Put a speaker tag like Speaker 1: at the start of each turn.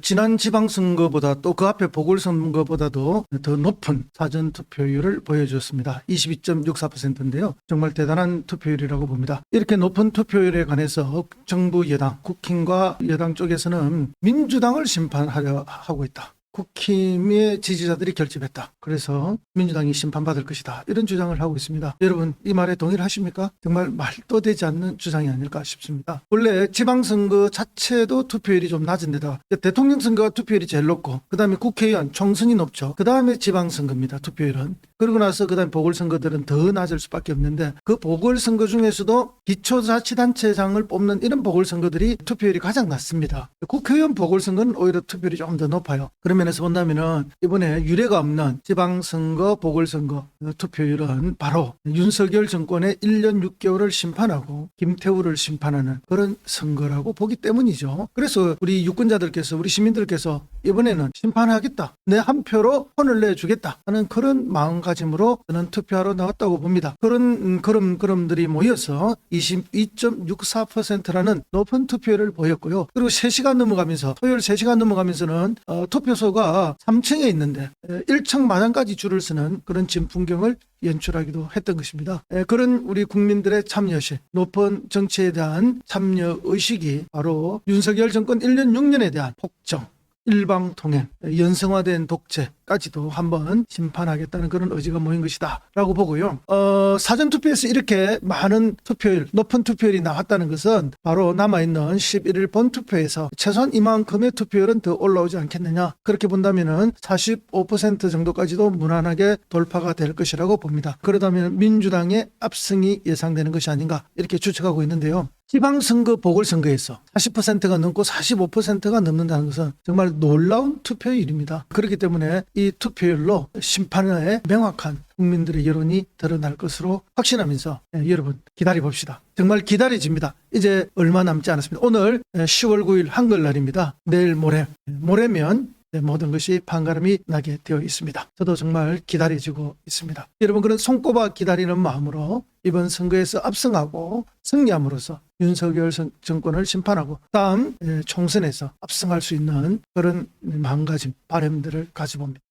Speaker 1: 지난 지방선거보다 또 그 앞에 보궐선거보다도 더 높은 사전 투표율을 보여줬습니다. 22.64%인데요. 정말 대단한 투표율이라고 봅니다. 이렇게 높은 투표율에 관해서 정부 여당, 국힘과 여당 쪽에서는 민주당을 심판하려 하고 있다. 국힘의 지지자들이 결집했다. 그래서 민주당이 심판받을 것이다. 이런 주장을 하고 있습니다. 여러분 이 말에 동의를 하십니까? 정말 말도 되지 않는 주장이 아닐까 싶습니다. 원래 지방선거 자체도 투표율이 좀 낮은 데다 대통령 선거가 투표율이 제일 높고 그 다음에 국회의원 총선이 높죠. 그 다음에 지방선거입니다. 투표율은. 그러고 나서 그 다음에 보궐선거들은 더 낮을 수밖에 없는데 그 보궐선거 중에서도 기초자치단체장을 뽑는 이런 보궐선거들이 투표율이 가장 낮습니다. 국회의원 보궐선거는 오히려 투표율이 좀 더 높아요. 그런 면에서 본다면은 이번에 유례가 없는 지방선거 보궐선거 투표율은 바로 윤석열 정권의 1년 6개월을 심판하고 김태우를 심판하는 그런 선거라고 보기 때문이죠. 그래서 우리 유권자들께서 우리 시민들께서 이번에는 심판하겠다. 내 한 표로 혼을 내주겠다 하는 그런 마음 가짐으로 저는 투표하러 나왔다고 봅니다. 그런 음, 그럼 그럼들이 모여서 22.64%라는 높은 투표율을 보였고요. 그리고 3시간 넘어가면서 토요일 3시간 넘어가면서는 어, 투표소가 3층에 있는데 1층 마당까지 줄을 서는 그런 진풍경을 연출하기도 했던 것입니다. 에, 그런 우리 국민들의 참여심, 높은 정치에 대한 참여 의식이 바로 윤석열 정권 1년 6년에 대한 폭정, 일방 통행, 연성화된 독재까지도 한번 심판하겠다는 그런 의지가 모인 것이다라고 보고요. 어, 사전 투표에서 이렇게 많은 투표율, 높은 투표율이 나왔다는 것은 바로 남아 있는 11일 본 투표에서 최소한 이만큼의 투표율은 더 올라오지 않겠느냐. 그렇게 본다면 은 45% 정도까지도 무난하게 돌파가 될 것이라고 봅니다. 그러다면 민주당의 압승이 예상되는 것이 아닌가 이렇게 추측하고 있는데요. 지방선거 보궐선거에서 40%가 넘고 45%가 넘는다는 것은 정말 놀라운 투표율입니다. 그렇기 때문에 이 투표율로 심판의 명확한 국민들의 여론이 드러날 것으로 확신하면서 예, 여러분 기다려 봅시다. 정말 기다려집니다. 이제 얼마 남지 않았습니다. 오늘 예, 10월 9일 한글날입니다. 내일 모레 예, 모레면 네, 모든 것이 판가름이 나게 되어 있습니다. 저도 정말 기다려지고 있습니다. 여러분 그런 손꼽아 기다리는 마음으로 이번 선거에서 압승하고 승리함으로써 윤석열 선- 정권을 심판하고 다음 예, 총선에서 압승할 수 있는 그런 마음가짐, 바람들을 가져봅니다.